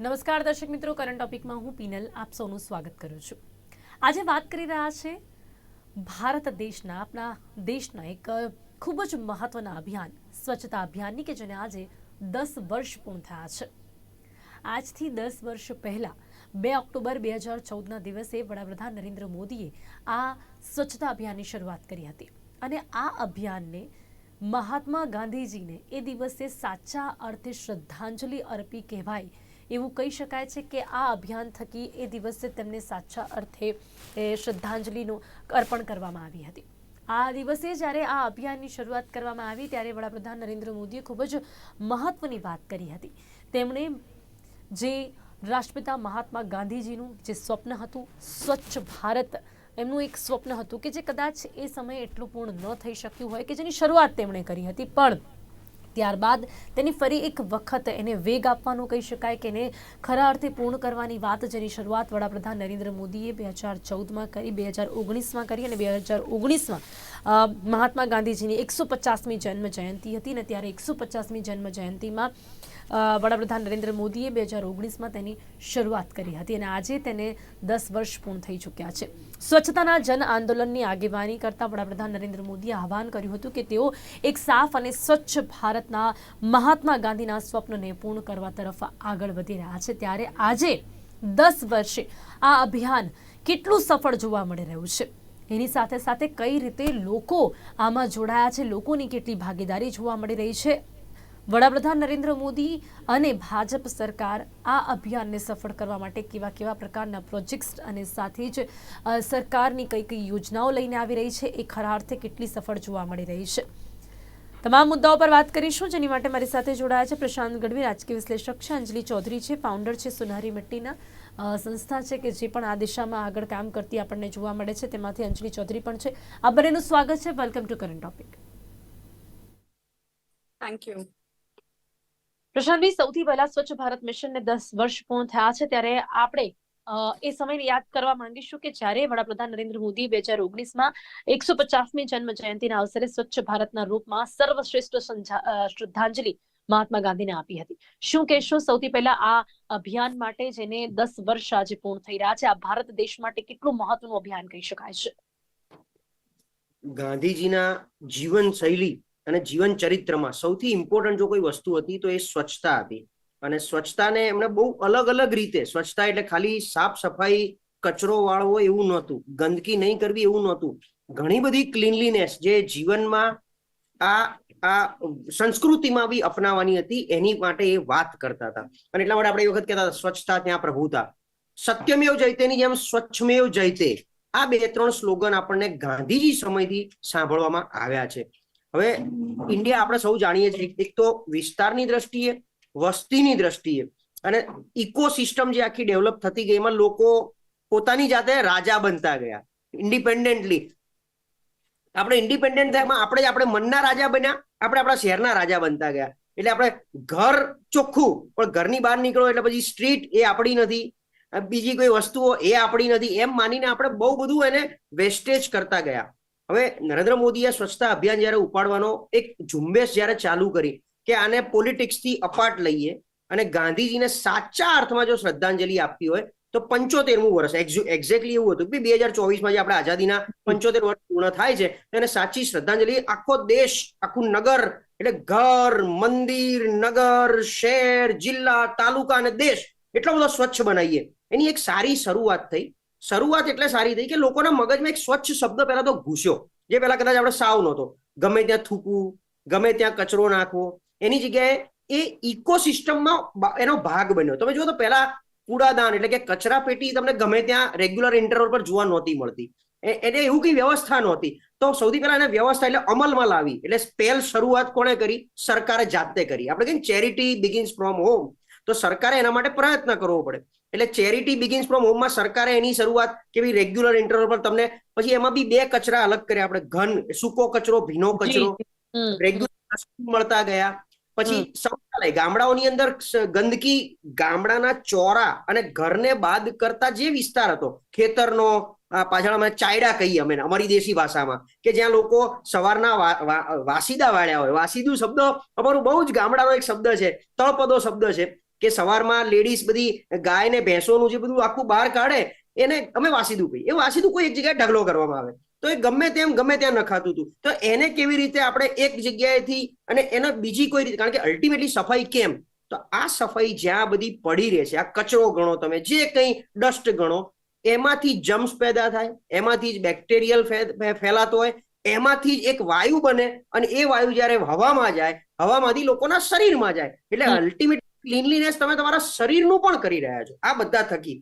નમસ્કાર દર્શક મિત્રો કરંટ ટોપિકમાં હું પીનલ આપ સૌનું સ્વાગત કરું છું. આજે વાત કરી રહ્યા છે ભારત દેશના આપણા દેશના એક ખૂબ જ મહત્વના અભિયાન, સ્વચ્છતા અભિયાનની કે જેને આજે દસ વર્ષ પૂર્ણ થયા છે. આજથી દસ વર્ષ પહેલાં, બે ઓક્ટોબર બે હજાર ચૌદના દિવસે વડાપ્રધાન નરેન્દ્ર મોદીએ આ સ્વચ્છતા અભિયાનની શરૂઆત કરી હતી. અને આ અભિયાનને મહાત્મા ગાંધીજીને એ દિવસે સાચા અર્થે શ્રદ્ધાંજલિ અર્પી કહેવાય એવું કહી શકાય છે કે આ અભિયાન થકી એ દિવસે તેમને સાચા અર્થે શ્રદ્ધાંજલિનું અર્પણ કરવામાં આવી હતી. આ દિવસે જ્યારે આ અભિયાનની શરૂઆત કરવામાં આવી, ત્યારે વડાપ્રધાન નરેન્દ્ર મોદીએ ખૂબ જ મહત્વની વાત કરી હતી. તેમણે જે રાષ્ટ્રપિતા મહાત્મા ગાંધીજીનું જે સ્વપ્ન હતું, સ્વચ્છ ભારત, એમનું એક સ્વપ્ન હતું કે જે કદાચ એ સમયે એટલું પૂર્ણ ન થઈ શક્યું હોય કે જેની શરૂઆત તેમણે કરી હતી. પણ ત્યારબાદ તેની ફરી એક વખત એને વેગ આપવાનું કહી શકાય કે એને ખરા અર્થે પૂર્ણ કરવાની વાત જેની શરૂઆત વડાપ્રધાન નરેન્દ્ર મોદીએ બે હજાર ચૌદમાં કરી, બે હજાર ઓગણીસમાં કરી અને બે હજાર ઓગણીસમાં મહાત્મા ગાંધીજીની એકસો પચાસમી જન્મ જયંતિ હતી ને ત્યારે એકસો પચાસમી જન્મ જયંતિમાં વડાપ્રધાન નરેન્દ્ર મોદીએ બે હજાર ઓગણીસમાં તેની શરૂઆત કરી હતી અને આજે તેને દસ વર્ષ પૂર્ણ થઈ ચૂક્યા છે. સ્વચ્છતાના જન આંદોલનની આગેવાની કરતા વડાપ્રધાન નરેન્દ્ર મોદીએ આહવાન કર્યું હતું કે તેઓ એક સાફ અને સ્વચ્છ ભારતના મહાત્મા ગાંધીના સ્વપ્નને પૂર્ણ કરવા તરફ આગળ વધી રહ્યા છે. ત્યારે આજે દસ વર્ષે આ અભિયાન કેટલું સફળ જોવા મળી રહ્યું છે? એની સાથે સાથે કઈ રીતે લોકો આમાં જોડાયા છે? લોકોની કેટલી ભાગીદારી જોવા મળી રહી છે? વડાપ્રધાન નરેન્દ્ર મોદી અને ભાજપ સરકાર આ અભિયાનને સફળ કરવા માટે કેવા કેવા પ્રકારના પ્રોજેક્ટ્સ અને સાથે જ સરકારની કઈ કઈ યોજનાઓ લઈને આવી રહી છે એ ખરા અર્થે કેટલી સફળ જોવા મળી રહી છે. તમામ મુદ્દાઓ પર વાત કરીશું. જેની માટે મારી સાથે જોડાયા છે પ્રશાંત ગઢવી, રાજકીય વિશ્લેષક છે, અંજલિ ચૌધરી છે ફાઉન્ડર છે સુનહરી મિટ્ટીના સંસ્થા છે કે જે પણ આ દિશામાં આગળ કામ કરતી આપણને જોવા મળે છે. તેમાંથી અંજલિ ચૌધરી પણ છે. આ બંનેનું સ્વાગત છે. Welcome to current topic thank you Prashantbhai સૌથી પહેલા સ્વચ્છ ભારત મિશનને દસ વર્ષ પૂર્ણ થયા છે ત્યારે આપણે એ સમયને યાદ કરવા માંગીશું કે જ્યારે વડાપ્રધાન નરેન્દ્ર મોદી બે હજાર ઓગણીસમાં એકસો પચાસમી જન્મ જયંતિના અવસરે સ્વચ્છ ભારતના રૂપમાં સર્વશ્રેષ્ઠ શ્રદ્ધાંજલિ મહાત્મા ગાંધીને આપી હતી. શું કહેશો? સૌથી પહેલા આ અભિયાન માટે જેને દસ વર્ષ આજે પૂર્ણ થઈ રહ્યા છે, આ ભારત દેશ માટે કેટલું મહત્વનું અભિયાન કહી શકાય છે? ગાંધીજીના જીવન શૈલી અને જીવન ચરિત્રમાં સૌથી ઇમ્પોર્ટન્ટ જો કોઈ વસ્તુ હતી તો એ સ્વચ્છતા હતી. અને સ્વચ્છતાને એમણે બહુ અલગ અલગ રીતે, સ્વચ્છતા એટલે ખાલી સાફ સફાઈ કચરો વાળવો એવું નહોતું, ગંદકી નહીં કરવી એવું નહોતું. ઘણી બધી ક્લીનલીનેસ જે જીવનમાં આ આ સંસ્કૃતિમાં બી અપનાવવાની હતી, એની માટે એ વાત કરતા હતા. અને એટલા માટે આપણે એ વખત કહેતા હતા, સ્વચ્છતા ત્યાં પ્રભુતા સત્યમેવ જયતેની જેમ સ્વચ્છમેવ જયતે આ બે ત્રણ સ્લોગન આપણને ગાંધીજી સમયથી સાંભળવામાં આવ્યા છે. હવે ઇન્ડિયા આપણે સૌ જાણીએ છીએ. એક તો વિસ્તારની દ્રષ્ટિએ, વસ્તીની દ્રષ્ટિએ અને ઇકોસિસ્ટમ જે આખી ડેવલપ થતી ગઈ એમાં લોકો પોતાની જાતે રાજા બનતા ગયા ઇન્ડિપેન્ડન્ટલી આપણે ઇન્ડિપેન્ડન્ટ થયામાં આપણે આપણે મનના રાજા બન્યા, આપણે આપણા શહેરના રાજા બનતા ગયા. એટલે આપણે ઘર ચોખ્ખું, પણ ઘરની બહાર નીકળો એટલે પછી સ્ટ્રીટ એ આપણી નથી, બીજી કોઈ વસ્તુઓ એ આપણી નથી, એમ માનીને આપણે બહુ બધું એને વેસ્ટેજ કરતા ગયા. હવે નરેન્દ્ર મોદીએ સ્વચ્છતા અભિયાન જ્યારે ઉપાડવાનો એક ઝુંબેશ જ્યારે ચાલુ કરી કે આને પોલિટિક્સથી અપાર્ટ લઈએ અને ગાંધીજીને સાચા અર્થમાં જો શ્રદ્ધાંજલિ આપવી હોય તો પંચોતેરમું વર્ષ એક્ઝેક્ટલી એવું હતું કે બે હજાર ચોવીસમાં જે આપણે આઝાદીના પંચોતેર વર્ષ પૂર્ણ થાય છે એને સાચી શ્રદ્ધાંજલિ આખો દેશ, આખું નગર, એટલે ઘર, મંદિર, નગર, શહેર, જિલ્લા, તાલુકા અને દેશ એટલો બધો સ્વચ્છ બનાવીએ. એની એક સારી શરૂઆત થઈ. શરૂઆત એટલે સારી થઈ કે લોકોના મગજમાં એક સ્વચ્છ શબ્દ પહેલા તો ઘૂસ્યો. જે પહેલા કદાચ આપણે સાવ નહોતો. ગમે ત્યાં થૂકવું, ગમે ત્યાં કચરો નાખવો, એની જગ્યાએ એ ઇકોસિસ્ટમમાં એનો ભાગ બન્યો. તમે જુઓ તો પહેલા કૂડાદાન એટલે કે કચરા પેટી તમને ગમે ત્યાં રેગ્યુલર ઇન્ટરવલ પર જોવા નહોતી મળતી. એને એવું કઈ વ્યવસ્થા નહોતી. તો સૌથી પહેલા એને વ્યવસ્થા એટલે અમલમાં લાવી. એટલે પહેલ શરૂઆત કોણે કરી? સરકારે જાતે કરી. આપણે કહીએ ચેરિટી બિગિન્સ ફ્રોમ હોમ તો સરકારે એના માટે પ્રયત્ન કરવો પડે. એટલે ચેરિટી બિગિન્સ ફ્રોમ હોમમાં સરકારે એની શરૂઆત કેવી રેગ્યુલર ઇન્ટરવલ પર તમને પછી એમાં બી બે કચરા અલગ કર્યા આપણે ઘન સૂકો કચરો ભીનો કચરો રેગ્યુલર મળતા ગયા પછી શૌચાલય ગામડાઓની અંદર ગંદકી ગામડાના ચોરા અને ઘરને બાદ કરતા જે વિસ્તાર હતો ખેતરનો પાછળ અમે ચાયડા કહીએ અમે અમારી દેશી ભાષામાં કે જ્યાં લોકો સવારના વાસીદા વાળ્યા હોય વાસીદું શબ્દ અમારું બહુ જ ગામડાનો એક શબ્દ છે તળપદો શબ્દ છે કે સવારમાં લેડીઝ બધી ગાય ને ભેંસોનું જે બધું આખું બહાર કાઢે એને અમે વાસીદું કહીએ. એ વાસીદું કોઈ એક જગ્યાએ ઢગલો કરવામાં આવે. તો એ ગમે તેમ ગમે ત્યાં નખાતું હતું. તો એને કેવી રીતે આપણે એક જગ્યાએથી અને એને બીજી કોઈ રીતે કારણ કે અલ્ટિમેટલી સફાઈ કેમ? તો આ સફાઈ જ્યાં બધી પડી રહે છે આ કચરો ગણો તમે જે કંઈ ડસ્ટ ગણો એમાંથી જમ્સ પેદા થાય એમાંથી જ બેક્ટેરિયલ ફેલાતો હોય એમાંથી જ એક વાયુ બને અને એ વાયુ જ્યારે હવામાં જાય હવામાંથી લોકોના શરીરમાં જાય. એટલે. અલ્ટિમેટ ક્લીનલીનેસ તમે તમારા શરીરનું પણ કરી રહ્યા છો. આ બધા થકી.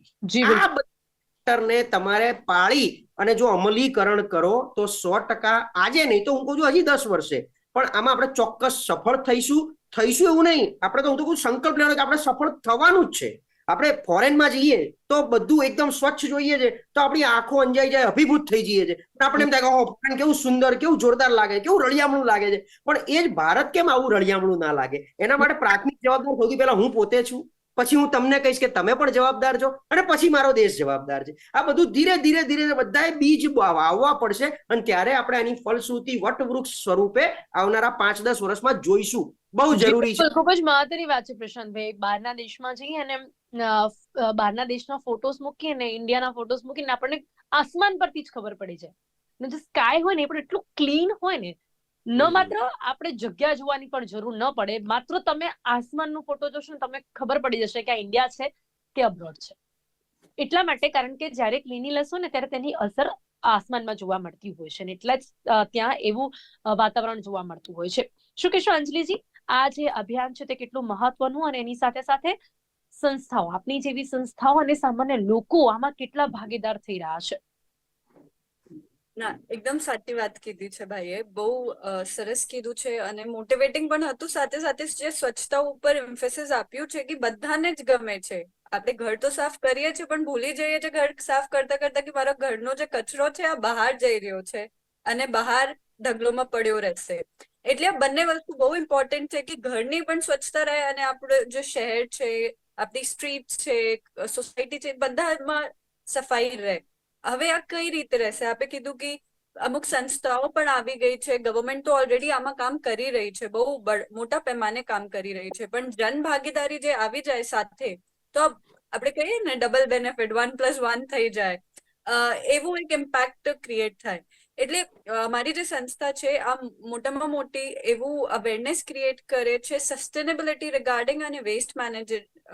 આ ને તમારે પાળી અને જો અમલીકરણ કરો તો સો ટકા આજે નહીં તો હું કહું છું હજી દસ વર્ષે. પણ આમાં આપણે ચોક્કસ સફળ થઈશું. થઈશું એવું નહીં. આપણે તો હું તો કહું સંકલ્પ લેવાનો કે આપણે સફળ થવાનું જ છે. આપણે ફોરેનમાં જઈએ તો બધું એકદમ સ્વચ્છ જોઈએ છે તો આપણી આંખો અંજાઈ જાય અભિભૂત થઈ જઈએ છે. પણ આપણે એમ થાય કે કેવું સુંદર કેવું જોરદાર લાગે કેવું રળિયામણું લાગે છે. પણ એ જ ભારત કેમ આવું રળિયામણું ના લાગે? એના માટે પ્રાથમિક જવાબદાર સૌથી પહેલા હું પોતે છું પછી હું તમને કહીશ કે તમે પણ જવાબદાર છો અને પછી મારો દેશ જવાબદાર છે. આ બધું ધીરે ધીરે ધીરે બધાએ બીજ વાવવા પડશે અને ત્યારે આપણે આની ફલશ્રુતિ વટવૃક્ષ સ્વરૂપે આવનારા પાંચ દસ વર્ષમાં જોઈશું. બહુ જરૂરી છે. ખૂબ જ મહત્વની વાત છે પ્રશાંતભાઈ. બહારના દેશમાં જઈએ અને બહારના દેશના ફોટોસ મૂકીએ ને ઇન્ડિયાના ફોટોસ મૂકીને આપણને આસમાન પરથી જ ખબર પડી જાય જે સ્કાય હોય ને એ પણ એટલું ક્લીન હોય ને ન માત્ર આપણે જગ્યા જોવાની પણ જરૂર ન પડે માત્ર તમે આસમાનનો ફોટો જોશો ને તમને ખબર પડી જશે કે આ ઇન્ડિયા છે કે અબ્રોડ છે. એટલા માટે કારણ કે જ્યારે ક્લીની લેશો ને ત્યારે તેની અસર આસમાનમાં જોવા મળતી હોય છે ને એટલા જ ત્યાં એવું વાતાવરણ જોવા મળતું હોય છે. શું કહેશો અંજલિજી? આ જે અભિયાન છે તે કેટલું મહત્વનું અને એની સાથે સાથે સંસ્થાઓ, આપની જેવી સંસ્થાઓ અને સામાન્ય લોકો આમાં કેટલા ભાગીદાર થઈ રહ્યા છે? ના, એકદમ સાચી વાત કીધી છે ભાઈએ. બહુ સરસ કીધું છે અને મોટિવેટિંગ પણ હતું. સાથે સાથે જે સ્વચ્છતા ઉપર એમ્ફેસિસ આપ્યું છે કે બધાને જ ગમે છે. આપણે ઘર તો સાફ કરીએ છીએ, પણ ભૂલી જઈએ છીએ ઘર સાફ કરતા કરતા કે મારા ઘરનો જે કચરો છે, આ બહાર જઈ રહ્યો છે અને બહાર ઢગલોમાં પડ્યો રહેશે. એટલે આ બંને વસ્તુ બહુ ઇમ્પોર્ટન્ટ છે કે ઘરની પણ સ્વચ્છતા રહે અને આપણું જે શહેર છે આપણી સ્ટ્રીટ છે સોસાયટી છે બધામાં સફાઈ રહે. હવે આ કઈ રીતે રહેશે? આપે કીધું કે અમુક સંસ્થાઓ પણ આવી ગઈ છે. ગવર્મેન્ટ તો ઓલરેડી આમાં કામ કરી રહી છે, બહુ મોટા પેમાને કામ કરી રહી છે. પણ જન ભાગીદારી જે આવી જાય સાથે, તો આપણે કહીએ ને double benefit one plus one થઈ જાય. એવું એક ઇમ્પેક્ટ ક્રિએટ થાય. એટલે મારી જે સંસ્થા છે આ મોટામાં મોટી એવું અવેરનેસ ક્રિએટ કરે છે સસ્ટેનેબિલિટી રિગાર્ડિંગ અને વેસ્ટ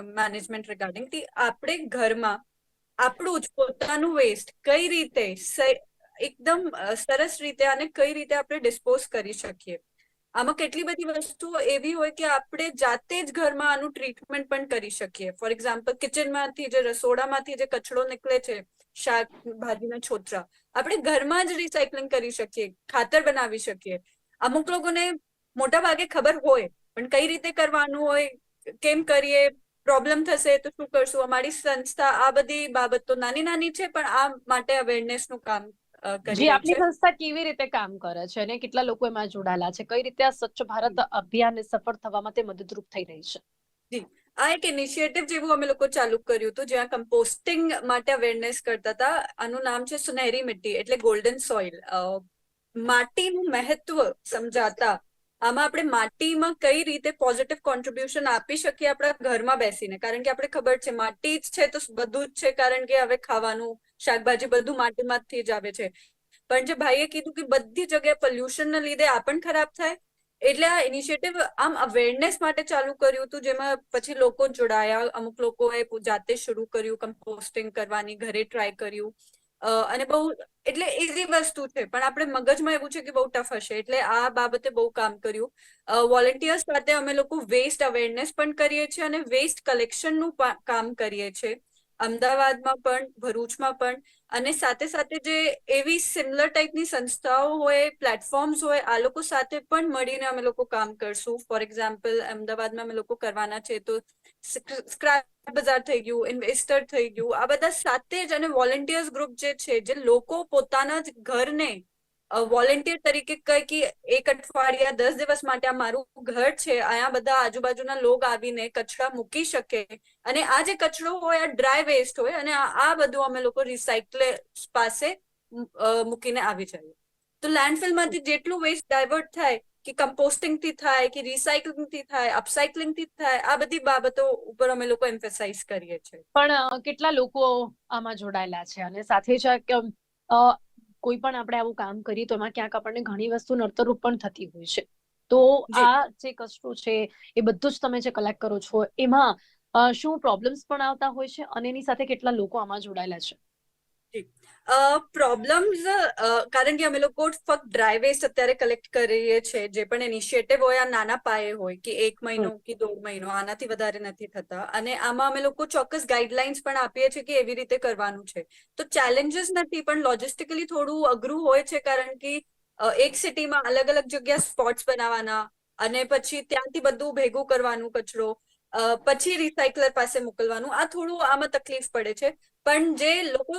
મેનેજમેન્ટ રિગાર્ડિંગ કે આપણે ઘરમાં આપણું જ પોતાનું વેસ્ટ કઈ રીતે એકદમ સરસ રીતે અને કઈ રીતે આપણે ડિસ્પોઝ કરી શકીએ. આમાં કેટલી બધી વસ્તુઓ એવી હોય કે આપણે જાતે જ ઘરમાં આનું ટ્રીટમેન્ટ પણ કરી શકીએ. ફોર એક્ઝામ્પલ કિચનમાંથી જે રસોડામાંથી જે કચરો નીકળે છે શાકભાજીના છોતરા, આપણે ઘરમાં જ રિસાયકલિંગ કરી શકીએ, ખાતર બનાવી શકીએ. અમુક લોકોને મોટા ભાગે ખબર હોય, પણ કઈ રીતે કરવાનું હોય, કેમ કરીએ પ્રોબ્લેમ થશે તો શું કરશું? અમારી સંસ્થા આ બધી બાબતો નાની નાની છે પણ આ માટે અવેરનેસનું કામ જી આપની સંસ્થા કેવી રીતે કામ કરે છે અને કેટલા લોકો એમાં જોડાયેલા છે? કઈ રીતે આ સ્વચ્છ ભારત અભિયાન સફળ થવામાં તે મદદરૂપ થઈ રહી છે? આ એક ઇનિશિયેટિવ જેવું અમે લોકો ચાલુ કર્યું હતું જ્યાં કમ્પોસ્ટિંગ માટે અવેરનેસ કરતા હતા. આનું નામ છે સુનહેરી મિટ્ટી એટલે ગોલ્ડન સોઇલ માટીનું મહત્વ સમજાતા આમાં આપણે માટીમાં કઈ રીતે પોઝિટિવ કોન્ટ્રીબ્યુશન આપી શકીએ આપણા ઘરમાં બેસીને? કારણ કે આપણે ખબર છે, માટી જ છે તો બધું જ છે, કારણ કે હવે ખાવાનું, શાકભાજી બધું માટીમાંથી જ આવે છે. પણ જે ભાઈએ કીધું કે બધી જગ્યાએ પોલ્યુશનના લીધે આ ખરાબ થાય, એટલે આ ઇનિશિયેટિવ આમ અવેરનેસ માટે ચાલુ કર્યું હતું, જેમાં પછી લોકો જોડાયા, અમુક લોકોએ જાતે શરૂ કર્યું કમ્પોસ્ટિંગ કરવાની, ઘરે ટ્રાય કર્યું. અને બહુ એટલે ઇઝી વસ્તુ છે. પણ આપણે મગજમાં એવું છે કે બહુ ટફ હશે. એટલે આ બાબતે બહુ કામ કર્યું. વોલેન્ટિયર્સ સાથે અમે લોકો વેસ્ટ અવેરનેસ પણ કરીએ છીએ અને વેસ્ટ કલેક્શનનું કામ કરીએ છીએ. અમદાવાદમાં પણ, ભરૂચમાં પણ. અને સાથે સાથે જે એવી સિમિલર ટાઈપની સંસ્થાઓ હોય પ્લેટફોર્મ્સ હોય, આ લોકો સાથે પણ મળીને અમે લોકો કામ કરશું. ફોર એક્ઝામ્પલ અમદાવાદમાં અમે લોકો કરવાના છે તો સ્ક્રેપ બજાર થઈ ગયું ઇન્વેસ્ટર થઈ ગયું, આ બધા સાથે જ અને વોલેન્ટિયર્સ ગ્રુપ જે છે, જે લોકો પોતાના જ ઘરને વોલેન્ટિયર તરીકે કહે કે એક અઠવાડિયા, દસ દિવસ માટે આ મારું ઘર છે અહીંયા બધા આજુબાજુના લોક આવીને કચરા મૂકી શકે. અને આ જે કચરો હોય, આ ડ્રાય વેસ્ટ હોય, અને આ બધું અમે લોકો રિસાયકલ પાસે મૂકીને આવી જઈએ. તો લેન્ડફિલમાંથી જેટલું વેસ્ટ ડાયવર્ટ થાય, કે કમ્પોસ્ટિંગથી થાય, કે રિસાયકલિંગથી થાય અપસાયકલિંગથી થાય, આ બધી બાબતો ઉપર અમે લોકો એમ્ફેસાઇઝ કરીએ છીએ. પણ કેટલા લોકો આમાં જોડાયેલા છે? અને સાથે જ કોઈ પણ આપણે આવું કામ કરીએ તો એમાં ક્યાંક આપણને ઘણી વસ્તુ નડતરૂપ પણ થતી હોય છે. તો આ જે કષ્ટો છે એ બધું જ તમે જે કલેક્ટ કરો છો એમાં શું પ્રોબ્લેમ્સ પણ આવતા હોય છે અને એની સાથે કેટલા લોકો આમાં જોડાયેલા છે? પ્રોબ્લેમ્સ કારણ કે અમે લોકો ફક્ત ડ્રાય વેસ્ટ અત્યારે કલેક્ટ કરીએ છીએ જે પણ ઇનિશિયેટિવ હોય આ નાના પાયે હોય કે એક મહિનો કે દોઢ મહિનો આનાથી વધારે નથી થતા. અને આમાં અમે લોકો ચોક્કસ ગાઈડલાઇન્સ પણ આપીએ છીએ કે એવી રીતે કરવાનું છે. તો ચેલેન્જીસ નથી પણ લોજિસ્ટિકલી થોડું અઘરું હોય છે કારણ કે એક સિટીમાં અલગ અલગ જગ્યા સ્પોટ્સ બનાવવાના અને પછી ત્યાંથી બધું ભેગું કરવાનું કચરો પછી રિસાયકલર પાસે મોકલવાનું. આ થોડું આમાં તકલીફ પડે છે. પણ જે લોકો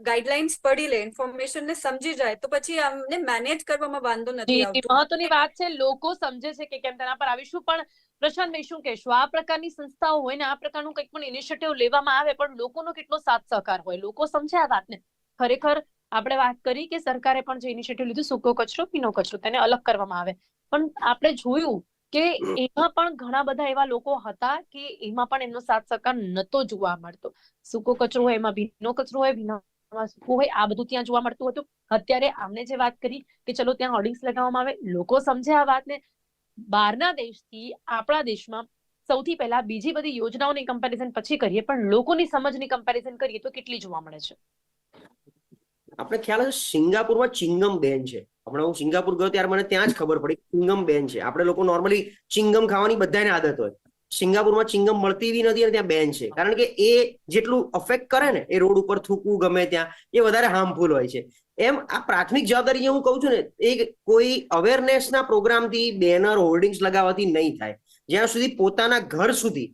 ગાઈડલાઇન્સ પડી લે ઇન્ફોર્મેશન ને સમજી જાય તો પછી અમને મેનેજ કરવામાં વાંધો નથી આવતો. મહત્વની વાત છે લોકો સમજે છે કે કેમ તેના પર આવીશું પણ પ્રશાંત ભાઈ શું કહેશો આ પ્રકારની સંસ્થાઓ હોય ને આ પ્રકારનું કંઈક પણ ઇનિશિયેટિવ લેવામાં આવે પણ લોકોનો કેટલો સાથ સહકાર હોય? લોકો સમજે આ વાતને. ખરેખર આપણે વાત કરી કે સરકારે પણ જે ઇનિશિયેટિવ લીધું સૂકો કચરો ભીનો કચરો તેને અલગ કરવામાં આવે. પણ આપણે જોયું કે એમાં પણ ઘણા બધા એવા લોકો હતા કે એમાં પણ એમનો સાથ સહકાર નતો જોવા મળતો. સૂકો કચરો હોય એમાં ભીનો કચરો હોય ભીનામાં સૂકો હોય આ બધું ત્યાં જોવા મળતું હતું. અત્યારે આમને જે વાત કરી કે ચલો ત્યાં હોર્ડિંગ્સ લગાવવામાં આવે લોકો સમજે આ વાતને. બહારના દેશથી આપણા દેશમાં સૌથી પહેલા બીજી બધી યોજનાઓની કમ્પેરિઝન પછી કરીએ પણ લોકોની સમજની કમ્પેરિઝન કરીએ તો કેટલી જોવા મળે છે. આપણે ખ્યાલ હશે સિંગાપુરમાં ચિંગમ બેન છે. હમણાં હું સિંગાપુર ગયો ત્યારે મને ત્યાં જ ખબર પડી ચિંગમ બેન છે. આપણે લોકો નોર્મલી ચિંગમ ખાવાની બધાને આદત હોય. સિંગાપુરમાં ચિંગમ મળતી બી નથી અને ત્યાં બેન છે. કારણ કે એ જેટલું અફેક્ટ કરે ને, એ રોડ ઉપર થૂકવું ગમે ત્યાં, એ વધારે હાર્મફુલ હોય છે. એમ આ પ્રાથમિક જવાબદારી હું કહું છું ને, એ કોઈ અવેરનેસના પ્રોગ્રામથી બેનર હોર્ડિંગ્સ લગાવવાથી નહીં થાય. જ્યાં સુધી પોતાના ઘર સુધી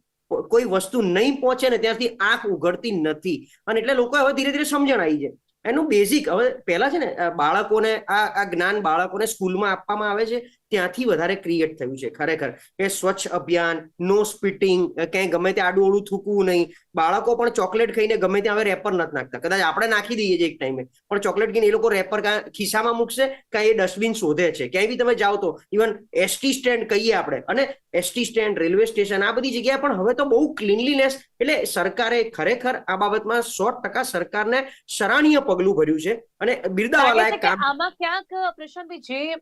કોઈ વસ્તુ નહીં પહોંચે ને, ત્યાંથી આંખ ઉઘડતી નથી. અને એટલે લોકો હવે ધીરે ધીરે સમજણ આવી છે એનું બેઝિક હવે પહેલા છે ને બાળકોને આ આ જ્ઞાન બાળકોને સ્કૂલમાં આપવામાં આવે છે. ત્યાંથી વધારે ક્રિએટ થયું છે ખરેખર. કે સ્વચ્છ અભિયાન નો સ્પિટિંગ ક્યાંય ગમે ત્યાં આડું ઓળું થૂકવું નહીં. બાળકો પણ ચોકલેટ ખાઈને ગમે ત્યાં હવે રેપર નથી નાખતા. કદાચ આપણે નાખી દઈએ છીએ એક ટાઈમે પણ ચોકલેટ ખાઈને એ લોકો રેપર કાં ખિસ્સામાં મૂકશે કાં એ ડસ્ટબિન શોધે છે. ક્યાંય બી તમે જાઓ તો ઇવન એસટી સ્ટેન્ડ કહીએ આપણે. અને એસટી સ્ટેન્ડ રેલવે સ્ટેશન આ બધી જગ્યાએ પણ હવે તો બહુ ક્લીનલીનેસ એટલે સરકારે ખરેખર આ બાબતમાં સો ટકા સરકારને સરાહનીય પગલું ભર્યું છે. અને બિરદાવા લાગે છે લાયક કે કામ આમાં ક્યાંક પ્રશાંતભાઈ જે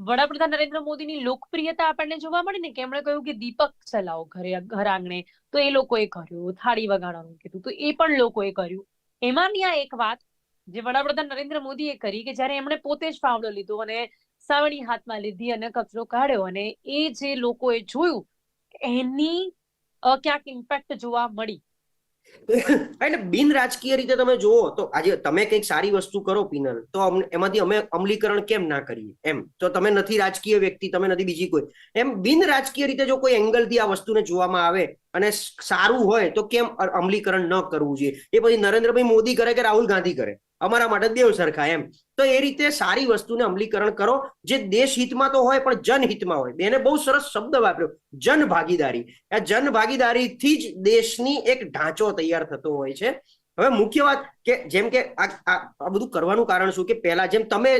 વડાપ્રધાન નરેન્દ્ર મોદીની લોકપ્રિયતા આપણને જોવા મળી ને, કે એમણે કહ્યું કે દીપક ચલાવો ઘરે, ઘર આંગણે. તો એ લોકોએ કર્યું, થાળી વગાડવાનું કીધું. તો એ પણ લોકોએ કર્યું. એમાંની આ એક વાત જે વડાપ્રધાન નરેન્દ્ર મોદીએ કરી, કે જ્યારે એમણે પોતે જ ફાવડો લીધો અને સાવણી હાથમાં લીધી અને કચરો કાઢ્યો અને એ જે લોકોએ જોયું, એની ક્યાંક ઇમ્પેક્ટ જોવા મળી. એટલે બિન રાજકીય રીતે તમે જુઓ તો આજે તમે કંઈક સારી વસ્તુ કરો પિનલ, તો એમાંથી અમે અમલીકરણ કેમ ના કરીએ? એમ. તો તમે નથી રાજકીય વ્યક્તિ, તમે નથી બીજી કોઈ. એમ બિન રાજકીય રીતે જો કોઈ એંગલથી આ વસ્તુને જોવામાં આવે અને સારું હોય તો કેમ અમલીકરણ ન કરવું જોઈએ? એ પછી નરેન્દ્રભાઈ મોદી કરે કે રાહુલ ગાંધી કરે? અમારા માટે દેવ સરખા એમ. તો એ રીતે સારી વસ્તુને અમલીકરણ કરો, જે દેશ હિતમાં તો હોય પણ જનહિતમાં હોય. બેને બહુ સરસ શબ્દ વાપર્યો જન ભાગીદારી આ જન ભાગીદારીથી જ દેશની એક ઢાંચો તૈયાર થતો હોય છે. હવે મુખ્ય વાત કે, જેમ કે આ બધું કરવાનું કારણ શું? કે પહેલા જેમ તમે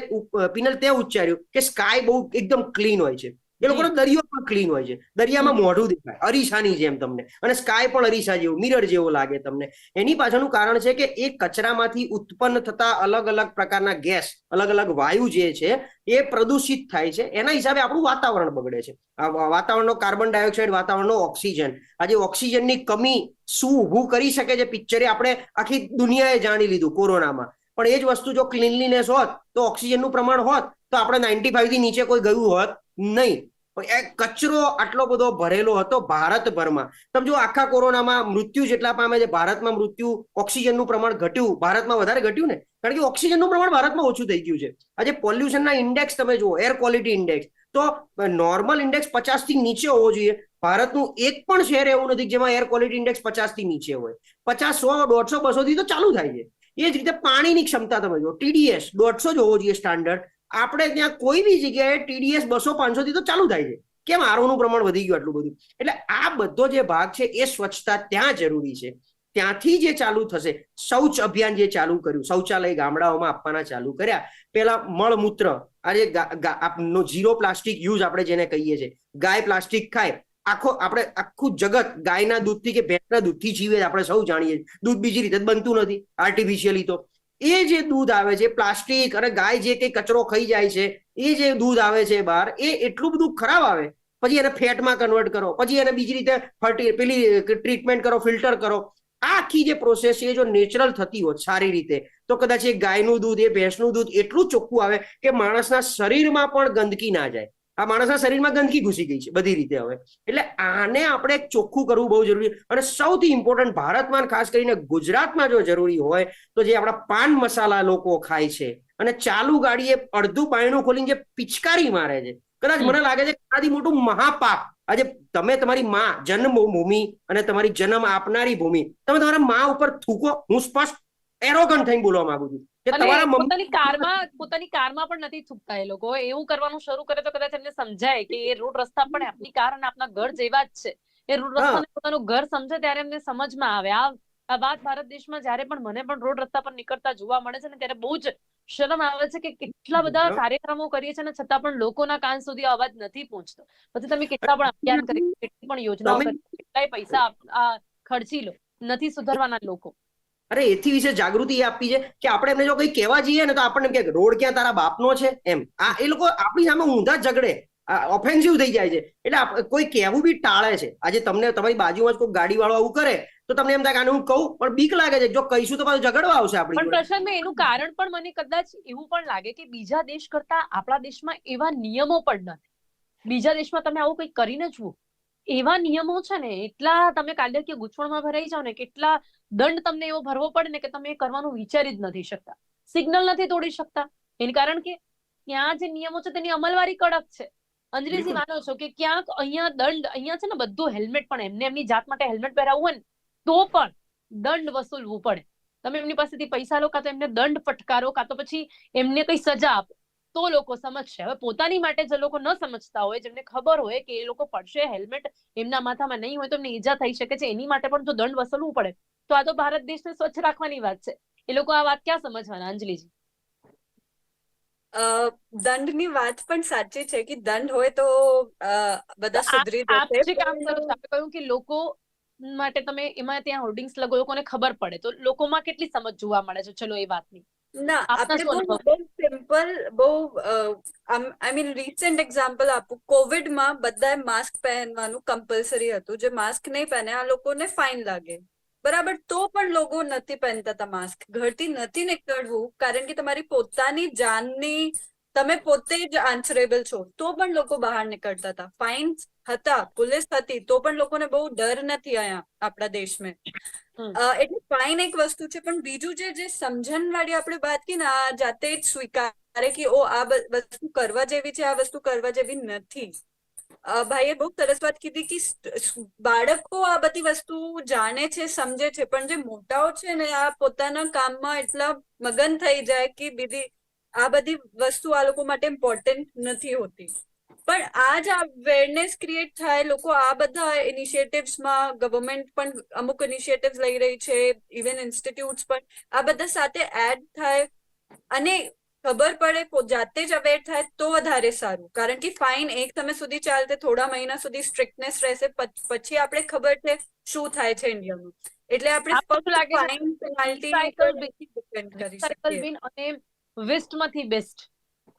પિનલ તે ઉચ્ચાર્યું કે સ્કાય બહુ એકદમ ક્લીન હોય છે. એ લોકોનો દરિયો પણ ક્લીન હોય છે. દરિયામાં મોઢું દેખાય. અરીસાની જેમ તમને. અને સ્કાય પણ અરીસા જેવું મિરર જેવો લાગે તમને. એની પાછળનું કારણ છે કે એ કચરામાંથી ઉત્પન્ન થતા અલગ અલગ પ્રકારના ગેસ અલગ અલગ વાયુ જે છે એ પ્રદૂષિત થાય છે. એના હિસાબે આપણું વાતાવરણ બગડે છે. આ વાતાવરણનો કાર્બન ડાયોક્સાઇડ વાતાવરણનો ઓક્સિજન આજે ઓક્સિજનની કમી શું ઊભું કરી શકે છે પિક્ચરે આપણે આખી દુનિયાએ જાણી લીધું કોરોનામાં. પણ એ જ વસ્તુ જો ક્લીનલીનેસ હોત તો ઓક્સિજનનું પ્રમાણ હોત તો આપણે નાઇન્ટી ફાઈવથી નીચે કોઈ ગયું હોત. નહીં. પણ એ કચરો આટલો બધો ભરેલો હતો ભારતભરમાં. તમે જો આખા કોરોનામાં મૃત્યુ જેટલા પામે છે, ભારતમાં મૃત્યુ ઓક્સિજનનું પ્રમાણ ઘટ્યું. ભારતમાં વધારે ઘટ્યું ને? કારણ કે ઓક્સિજનનું પ્રમાણ ભારતમાં ઓછું થઈ ગયું છે. આજે પોલ્યુશનના ઇન્ડેક્સ તમે જુઓ, એર ક્વોલિટી ઇન્ડેક્સ. તો નોર્મલ ઇન્ડેક્સ પચાસથી નીચે હોવો જોઈએ. ભારતનું એક પણ શહેર એવું નથી જેમાં એર ક્વોલિટી ઇન્ડેક્સ પચાસથી નીચે હોય. પચાસ, સો, દોઢસો બસો થી તો ચાલુ થાય છે. એ જ રીતે પાણીની ક્ષમતા તમે જો ટીડીએસ, દોઢસો જ હોવો જોઈએ સ્ટાન્ડર્ડ આપણે ત્યાં કોઈ બી જગ્યાએ ટીડીએસ બસો પાંચસો થી તો ચાલુ થાય છે. કેમ આરોનું પ્રમાણ વધી ગયું આટલું બધું? એટલે આ બધો જે ભાગ છે એ સ્વચ્છતા ત્યાં જરૂરી છે. ત્યાંથી જે ચાલુ થશે, શૌચ અભિયાન જે ચાલુ કર્યું, શૌચાલય ગામડાઓમાં આપવાના ચાલુ કર્યા. પેલા મળમૂત્ર આજે ઝીરો પ્લાસ્ટિક યુઝ આપણે જેને કહીએ છીએ ગાય પ્લાસ્ટિક ખાય. આખો, આપણે આખું જગત ગાયના દૂધથી કે ભેંસના દૂધથી જીવે આપણે સૌ જાણીએ દૂધ બીજી રીતે જ બનતું નથી આર્ટિફિશિયલી તો. એ જે દૂધ આવે છે, પ્લાસ્ટિક અને ગાય જે કઈ કચરો ખાઈ જાય છે, એ જે દૂધ આવે છે બહાર, એ એટલું બધું ખરાબ આવે. પછી એને ફેટમાં કન્વર્ટ કરો, પછી એને બીજી રીતે ફર્ટી પેલી ટ્રીટમેન્ટ કરો ફિલ્ટર કરો. આખી જે પ્રોસેસ છે જો નેચરલ થતી હોત સારી રીતે, તો કદાચ એ ગાયનું દૂધ, એ ભેંસનું દૂધ એટલું ચોખ્ખું આવે કે માણસના શરીરમાં પણ ગંદકી ના જાય. આ માણસના શરીરમાં ગંદકી ઘૂસી ગઈ છે બધી રીતે હવે. એટલે આને આપણે ચોખ્ખું કરવું બહુ જરૂરી અને સૌથી ઇમ્પોર્ટન્ટ ભારતમાં ખાસ કરીને ગુજરાતમાં જો જરૂરી હોય તો જે આપણા પાન મસાલા લોકો ખાય છે અને ચાલુ ગાડીએ અડધું પાયણું ખોલીને જે પિચકારી મારે છે કદાચ મને લાગે છે આનાથી મોટું મહાપાપ. આજે તમે તમારી માં જન્મભૂમિ અને તમારી જન્મ આપનારી ભૂમિ તમે તમારા માં ઉપર થૂકો હું સ્પષ્ટ એરોગન થઈને બોલવા માંગુ છું. કે તમારા પોતાની કારમાં પોતાની કારમાં પણ નથી થૂકતા એ લોકો. એવું કરવાનું શરૂ કરે તો કદાચ એમને સમજાય કે એ રોડ રસ્તા પણ આપની કાર અને આપના ઘર જેવા જ છે. એ રોડ રસ્તાને પોતાનું ઘર સમજે ત્યારે એમને સમજમાં આવે. આ આ વાત ભારત દેશમાં જ્યારે પણ મને પણ રોડ રસ્તા પર નીકળતા જોવા મળે છે ને ત્યારે બહુ જ શરમ આવે છે કે કેટલા બધા કાર્યક્રમો કરીએ છીએ ને છતાં પણ લોકોના કાન સુધી અવાજ નથી પહોંચતો. પછી તમે કેટલા પણ અભિયાન કરી કેટલી પણ યોજનાઓ કરી કેટલાય પૈસા ખર્ચી લો. નથી સુધરવાના લોકો. અરે એથી વિશે જાગૃતિ આપવી છે કે આપણે એમને જો કંઈ કહેવા જઈએ ને તો આપણને એમ કે રોડ ક્યાં તારા બાપનો છે? એમ. આ એ લોકો આપણી સામે ઊંધા ઝઘડે. ઓફેન્સિવ થઈ જાય છે. એટલે કોઈ કહેવું બી ટાળે છે. આજે તમને તમારી બાજુમાં જ કોઈ ગાડી વાળો આવું કરે તો તમને એમ થાય કે આને હું કહું પણ બીક લાગે છે જો કહીશું તો પાછું ઝઘડવા આવશે આપણી પણ પ્રશાંત એનું કારણ પણ મને કદાચ એવું પણ લાગે કે બીજા દેશ કરતા આપણા દેશમાં એવા નિયમો પણ નથી. બીજા દેશમાં તમે આવું કંઈ કરીને જુઓ. એવા નિયમો છે ને એટલા તમે કાયદાકીય ગૂંચવણમાં ભરાઈ જાઓ ને કેટલા દંડ તમને એવો ભરવો પડે ને કે તમે એ કરવાનું વિચારી જ નથી શકતા. સિગ્નલ નથી તોડી શકતા. એને કારણ કે ત્યાં જે નિયમો છે તેની અમલવારી કડક છે. અંજલિજી માનો છો કે ક્યાંક અહીંયા દંડ અહીંયા છે ને બધું હેલ્મેટ પણ એમને એમની જાત માટે હેલ્મેટ પહેરાવવું હોય ને તો પણ દંડ વસૂલવું પડે. તમે એમની પાસેથી પૈસા લો કાં તો એમને દંડ ફટકારો કાં તો પછી એમને કઈ સજા આપો. તો લોકો સમજશે. હવે પોતાની માટે જે લોકો ન સમજતા હોય જેમને ખબર હોય કે એ લોકો પડશે હેલ્મેટ એમના માથામાં નહીં હોય તો એમને ઈજા થઈ શકે છે. એની માટે પણ જો દંડ વસૂલવું પડે. તો આ તો ભારત દેશને સ્વચ્છ રાખવાની વાત છે. એ લોકો આ વાત ક્યાં સમજવાના અંજલિજી? અ, દંડની વાત પણ સાચી છે કે દંડ હોય તો બધા સુધરી જશે. કામ કહ્યું કે લોકો માટે તમે એમાં ત્યાં હોર્ડિંગ્સ લગો લોકોને ખબર પડે. તો લોકોમાં કેટલી સમજ જોવા મળે છે? ચલો એ વાતની. ના આપણે બહુ સિમ્પલ બહુ આઈ મીન રીસેન્ટ એક્ઝામ્પલ આપું કોવિડમાં બધાએ માસ્ક પહેરવાનું કમ્પલસરી હતું જે માસ્ક નહીં પહેરે આ લોકોને ફાઇન લાગે બરાબર તો પણ લોકો નથી પહેરતા હતા માસ્ક ઘરથી નથી નીકળવું કારણ કે તમારી પોતાની જાનની તમે પોતે જ આન્સરેબલ છો તો પણ લોકો બહાર નીકળતા હતા ફાઇન હતા પોલીસ હતી તો પણ લોકોને બહુ ડર નથી અહીંયા આપણા દેશમાં. હમ. અ, એટલે ફાઇન એક વસ્તુ છે પણ બીજું જે જે સમજણ વાળી આપણે વાત કરી ને આ જાતે જ સ્વીકારે કે ઓ આ વસ્તુ કરવા જેવી છે આ વસ્તુ કરવા જેવી નથી. ભાઈએ બહુ સરસ વાત કીધી કે બાળકો આ બધી વસ્તુ જાણે છે સમજે છે પણ જે મોટાઓ છે ને આ પોતાના કામમાં એટલા મગન થઈ જાય કે બીજી આ બધી વસ્તુ આ લોકો માટે ઇમ્પોર્ટન્ટ નથી હોતી. પણ આ જ અવેરનેસ ક્રિએટ થાય લોકો આ બધા ઇનિશિયેટિવ્સમાં ગવર્મેન્ટ પણ અમુક ઇનિશિયેટિવ્સ લઈ રહી છે ઇવન ઇન્સ્ટિટ્યૂટ્સ પણ આ બધા સાથે એડ થાય. અને ખબર પડે જાતે જ અવેર થાય તો વધારે સારું. કારણ કે ફાઇન એક સમય સુધી ચાલતે થોડા મહિના સુધી સ્ટ્રિક્ટનેસ રહેશે પછી આપણે ખબર છે શું થાય છે ઇન્ડિયામાં એટલે આપણે આપને લાગે ફાઇન પેનાલ્ટી ડિપેન્ડ કરી શકીએ. બિન અને વેસ્ટમાંથી બેસ્ટ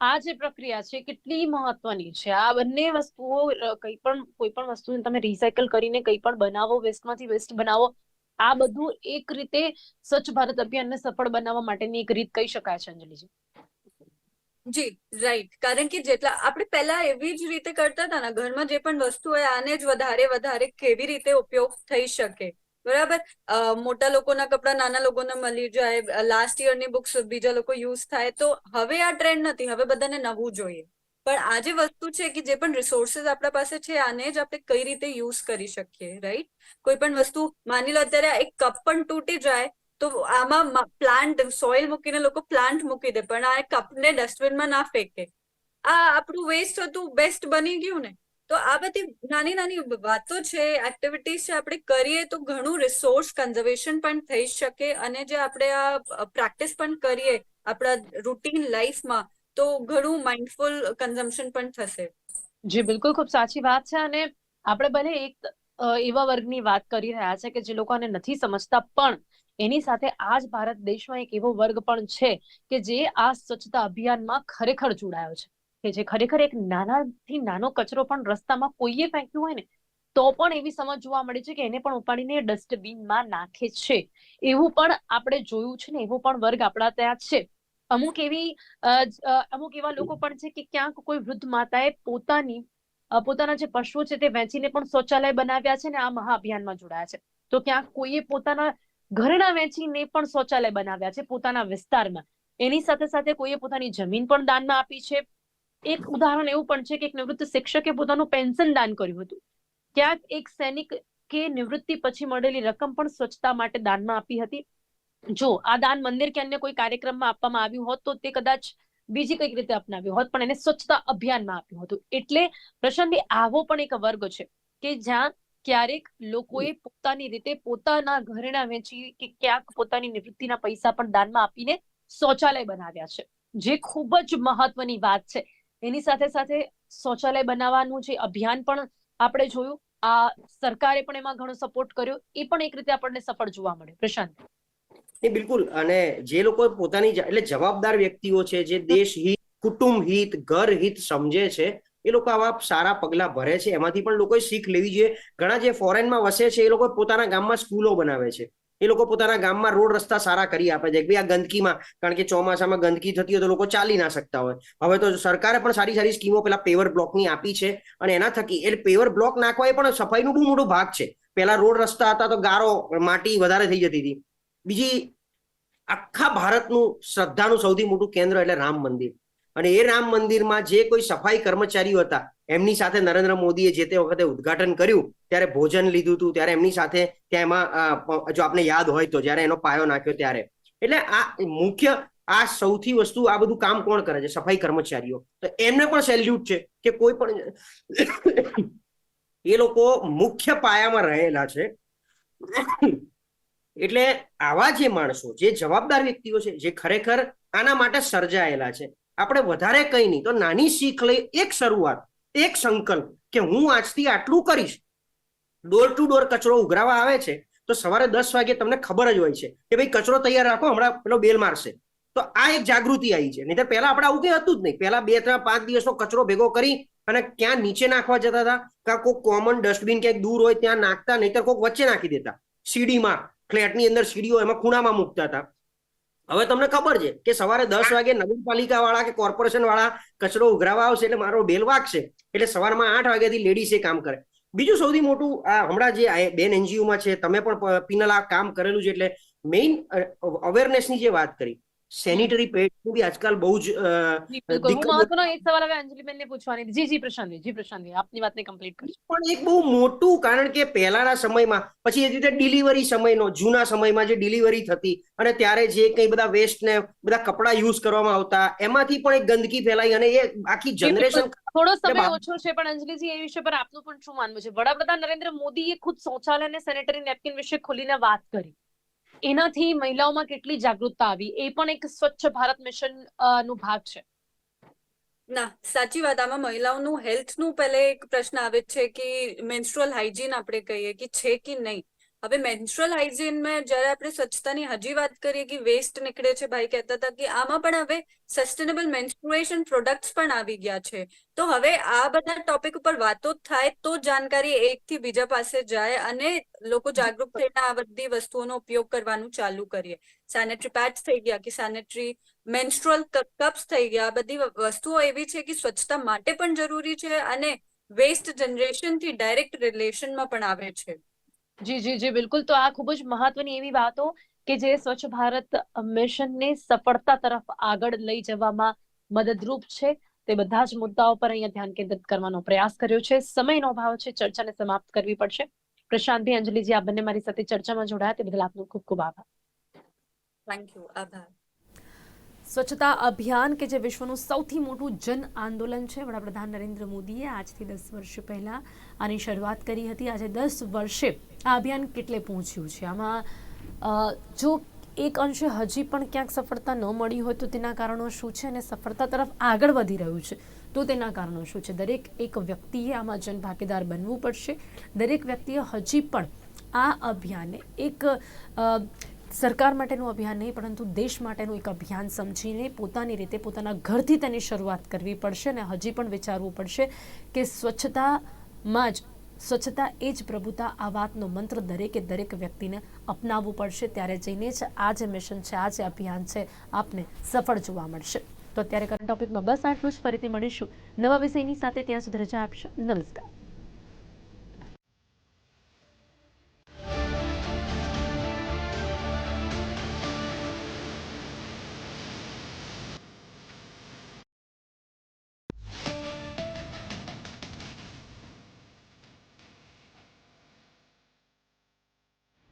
આ જે પ્રક્રિયા છે કેટલી મહત્વની છે? આ બંને વસ્તુઓ કઈ પણ કોઈ પણ વસ્તુને તમે રિસાયકલ કરીને કંઈ પણ બનાવો વેસ્ટમાંથી વેસ્ટ બનાવો, આ બધું એક રીતે સ્વચ્છ ભારત અભિયાનને સફળ બનાવવા માટેની એક રીત કહી શકાય છે, અંજલિજી. જી રાઈટ કારણ કે જેટલા, આપણે પહેલા એવી જ રીતે કરતા હતા ને, ઘરમાં જે પણ વસ્તુ હોય, આને જ વધારે વધારે કેવી રીતે ઉપયોગ થઈ શકે? બરાબર? મોટા લોકોના કપડા નાના લોકોને મળી જાય. લાસ્ટ યરની બુક્સ બીજા લોકો યુઝ થાય. તો હવે આ ટ્રેન્ડ નથી. હવે બધાને નવું જોઈએ. પણ આ જે વસ્તુ છે કે જે પણ રિસોર્સિસ આપણા પાસે છે, આને જ આપણે કઈ રીતે યુઝ કરી શકીએ રાઈટ કોઈ પણ વસ્તુ માની લો અત્યારે એક કપ પણ તૂટી જાય, તો આમાં પ્લાન્ટ સોઇલ મૂકીને લોકો પ્લાન્ટ મૂકી દે. પણ આ કપને ડસ્ટબિનમાં ના ફેંકે. આ આપણું વેસ્ટ હતું બેસ્ટ બની ગયું ને? તો આ બધી નાની નાની વાતો છે એક્ટિવિટીઝ છે, આપણે કરીએ તો ઘણું રિસોર્સ કન્ઝર્વેશન પણ થઈ શકે અને જે આપણે આ પ્રેક્ટિસ પણ કરીએ આપણા રૂટીન લાઈફમાં તો ઘણું માઇન્ડફુલ કન્ઝમ્પશન પણ થશે. જી, બિલકુલ ખૂબ સાચી વાત છે અને આપણે ભલે એક એવા વર્ગની વાત કરી રહ્યા છે કે જે લોકોને નથી સમજતા, પણ એની સાથે આજ ભારત દેશમાં એક એવો વર્ગ પણ છે કે જે આ સ્વચ્છતા અભિયાનમાં ખરેખર જોડાયો છે. કે જે ખરેખર એક નાનાથી નાનો કચરો પણ રસ્તામાં કોઈએ ફેંક્યું હોય ને, તો પણ એવી સમજ જોવા મળે છે કે એને પણ ઉપાડીને ડસ્ટબિનમાં નાખે છે. એવું પણ આપણે જોયું છે ને, એવો પણ વર્ગ આપણા ત્યાં છે. અમુક એવી અમુક એવા લોકો પણ છે કે ક્યાંક કોઈ વૃદ્ધ માતાએ પોતાની પોતાના જે પશુઓ છે તે વેચીને પણ શૌચાલય બનાવ્યા છે ને, આ મહાઅભિયાનમાં જોડાયા છે. તો ક્યાંક કોઈએ પોતાના ઘરેણા વેચીને પણ શૌચાલય બનાવ્યા છે પોતાના વિસ્તારમાં. એની સાથે સાથે કોઈએ પોતાની જમીન પણ દાનમાં આપી છે. એક ઉદાહરણ એવું પણ છે કે એક નિવૃત્ત શિક્ષકે પોતાનું પેન્શન દાન કર્યું હતું. ક્યાંક એક સૈનિક કે નિવૃત્તિ પછી મળેલી રકમ પણ સ્વચ્છતા માટે દાનમાં આપી હતી. જો આ દાન મંદિર કે અન્ય કોઈ કાર્યક્રમમાં આપવામાં આવ્યું હોત તો તે કદાચ બીજી કંઈક રીતે અપનાવ્યું હોત, પણ એને સ્વચ્છતા અભિયાનમાં આપ્યું હતું. એટલે પ્રશાંતભાઈ, આવો પણ એક વર્ગ છે કે જ્યાં ક્યારેક લોકોએ પોતાની રીતે પોતાના ઘરેણા વેચી કે ક્યાંક પોતાની નિવૃત્તિના પૈસા પણ દાનમાં આપીને શૌચાલય બનાવ્યા છે. જે ખૂબ જ મહત્વની વાત છે. એની સાથે સાથે શૌચાલય બનાવવાનું જે અભિયાન પણ આપણે જોયું, આ સરકારે પણ એમાં ઘણો સપોર્ટ કર્યો, એ પણ એક રીતે આપણને સફળ જોવા મળ્યો. પ્રશાંત. એ બિલકુલ, અને જે લોકો પોતાની એટલે જવાબદાર વ્યક્તિઓ છે, જે દેશ હિત, કુટુંબ હિત, ઘર હિત સમજે છે, એ લોકો આવા સારા પગલા ભરે છે. એમાંથી પણ લોકોએ શીખ લેવી જોઈએ. ઘણા જે ફોરેનમાં વસે છે, એ લોકો પોતાના ગામમાં સ્કૂલો બનાવે છે. એ લોકો પોતાના ગામમાં રોડ રસ્તા સારા કરી આપે છે. આ ગંદકીમાં, કારણ કે ચોમાસામાં ગંદકી થતી હોય તો લોકો ચાલી ના શકતા હોય. હવે તો સરકારે પણ સારી સારી સ્કીમો પેલા પેવર બ્લોકની આપી છે અને એના થકી એ પેવર બ્લોક નાખવા એ પણ સફાઈનું બહુ મોટો ભાગ છે. પેલા રોડ રસ્તા હતા તો ગારો, માટી વધારે થઈ જતી હતી. બીજી આખા ભારતનું શ્રદ્ધાનું સૌથી મોટું કેન્દ્ર એટલે રામ મંદિર. અને એ રામ મંદિરમાં જે કોઈ સફાઈ કર્મચારીઓ હતા એમની સાથે નરેન્દ્ર મોદીએ જે તે વખતે ઉદ્ઘાટન કર્યું, ત્યારે ભોજન લીધું હતું ત્યારે એમની સાથે ત્યાં એમાં જો આપને યાદ હોય તો, જ્યારે એનો પાયો નાખ્યો ત્યારે. એટલે આ મુખ્ય, આ સૌથી વસ્તુ, આ બધું કામ કોણ કરે છે? સફાઈ કર્મચારીઓ. તો એમને પણ સેલ્યુટ છે કે કોઈ પણ એ લોકો મુખ્ય પાયામાં રહેલા છે. એટલે આવા જે માણસો, જે જવાબદાર વ્યક્તિઓ છે, જે ખરેખર આના માટે સર્જાયેલા છે. આપણે વધારે કંઈ નહીં, તો નાની શીખ લઈ એક શરૂઆત. એક સંકલ્પ કે હું આજથી આટલું કરીશ. ડોર ટુ ડોર કચરો ઉઘરાવા આવે છે તો સવારે દસ વાગે તમને ખબર જ હોય છે કે ભાઈ કચરો તૈયાર રાખો હમણાં પેલો બેલ મારશે. તો આ એક જાગૃતિ આવી છે. નહીં પહેલા આપણે આવું કંઈ હતું જ નહીં. પહેલા બે ત્રણ પાંચ દિવસનો કચરો ભેગો કરી અને ક્યાં નીચે નાખવા જતા હતા કાં કોઈ કોમન ડસ્ટબિન ક્યાંક દૂર હોય ત્યાં નાખતા નહીતર કોઈક વચ્ચે નાખી દેતા. સીડીમાં ફ્લેટની અંદર સીડીઓ એમાં ખૂણામાં મૂકતા હતા. હવે તમને ખબર છે કે સવારે દસ વાગે નગરપાલિકા વાળા કે કોર્પોરેશન વાળા કચરો ઉઘરાવા આવશે એટલે મારો બેલ વાગશે. એટલે સવારમાં આઠ વાગ્યાથી લેડીઝ એ કામ કરે. બીજું સૌથી મોટું, આ હમણાં જે બેન એનજીઓમાં છે, તમે પણ પિનલ આ કામ કરેલું છે એટલે મેઇન અવેરનેસની જે વાત કરી સેનિટરી પેડનું બી આજકાલ બહુ જ મહત્વનો એક સવાલ હવે અંજલિબેનને પૂછવાની. જી જી પ્રશાંતભાઈ જી પ્રશાંતભાઈ આપની વાતને કમ્પ્લીટ કરી પણ એક બહુ મોટું કારણ કે પહેલાના સમયમાં પછી એ રીતે ડિલિવરી સમયનો જૂના સમયમાં જે ડિલિવરી થતી અને ત્યારે જે કંઈ બધા વેસ્ટ ને બધા કપડા યુઝ કરવામાં આવતા એમાંથી પણ એક ગંદકી ફેલાઈ અને એ આખી જનરેશન થોડો સમય ઓછો છે પણ અંજલિજી એ વિષય પર આપનું પણ શું માનવું છે? વડાપ્રધાન નરેન્દ્ર મોદીએ ખુદ શૌચાલય અને સેનેટરી નેપકિન વિશે ખુલીને વાત કરી. એનાથી મહિલાઓમાં કેટલી જાગૃતતા આવી? એ પણ એક સ્વચ્છ ભારત મિશન નો ભાગ છે. ના, સાચી વાત. આમાં મહિલાઓનું હેલ્થનું પહેલે એક પ્રશ્ન આવે છે કે મેન્સ્ટ્રુઅલ હાઇજીન આપણે કહીએ કે છે કે નહીં? હવે મેન્સ્ટ્રુઅલ હાઇજીનમાં જ્યારે આપણે સ્વચ્છતાની હજી વાત કરીએ કે વેસ્ટ નીકળે છે, ભાઈ કહેતા હતા કે આમાં પણ હવે સસ્ટેનેબલ મેન્સ્ટ્રુએશન પ્રોડક્ટ્સ પણ આવી ગયા છે. તો હવે આ બધા ટોપિક ઉપર વાતો થાય તો જાણકારી એક થી બીજા પાસે જાય અને લોકો જાગૃત થઈને આ બધી વસ્તુઓનો ઉપયોગ કરવાનું ચાલુ કરીએ. સેનેટરી પેડ્સ થઈ ગયા કે સેનેટરી મેન્સ્ટ્રુઅલ કપ્સ થઈ ગયા બધી વસ્તુઓ એવી છે કે સ્વચ્છતા માટે પણ જરૂરી છે અને વેસ્ટ જનરેશનથી ડાયરેક્ટ રિલેશનમાં પણ આવે છે. જી જી જી, બિલકુલ. તો આ ખૂબ જ મહત્વની એવી વાતો કે જે સ્વચ્છ ભારત મિશનને સફળતા તરફ આગળ લઈ જવામાં મદદરૂપ છે. તે બધા જ મુદ્દાઓ પર અહીંયા ધ્યાન કેન્દ્રિત કરવાનો પ્રયાસ કર્યો છે. સમયનો અભાવ છે. ચર્ચાને સમાપ્ત કરવી પડશે. પ્રશાંતભાઈ અંજલિજી, આ બંને મારી સાથે ચર્ચામાં જોડાયા. તે બદલ આપનો ખૂબ ખૂબ આભાર. થેન્ક યુ આભાર. સ્વચ્છતા અભિયાન, કે જે વિશ્વનું સૌથી મોટું જન આંદોલન છે, વડાપ્રધાન નરેન્દ્ર મોદીએ આજથી દસ વર્ષ પહેલા આની શરૂઆત કરી હતી. આજે દસ વર્ષે આ અભિયાન કેટલે પહોંચ્યું છે? આમાં જો એક અંશે હજી પણ ક્યાંક સફળતા ન મળી હોય, તો તેના કારણો શું છે? અને સફળતા તરફ આગળ વધી રહ્યું છે, તો તેના કારણો શું છે? દરેક એક વ્યક્તિએ આમાં જન ભાગીદાર બનવું પડશે. દરેક વ્યક્તિએ હજી પણ આ અભિયાનને એક સરકાર માટેનું અભિયાન નહીં, પરંતુ દેશ માટેનું એક અભિયાન સમજીને પોતાની રીતે પોતાના ઘરથી તેની શરૂઆત કરવી પડશે અને હજી પણ વિચારવું પડશે કે સ્વચ્છતામાં જ, સ્વચ્છતા એ જ પ્રભુતા આ વાતનો મંત્ર દરેકે દરેક વ્યક્તિને અપનાવવું પડશે. ત્યારે જઈને જ આ જે મિશન છે, આ જે અભિયાન છે, આપને સફળ જોવા મળશે. તો અત્યારે કરંટ ટોપિકમાં બસ આટલું જ. ફરીથી મળીશું નવા વિષયની સાથે. ત્યાં સુધી રજા આપશો. નમસ્કાર.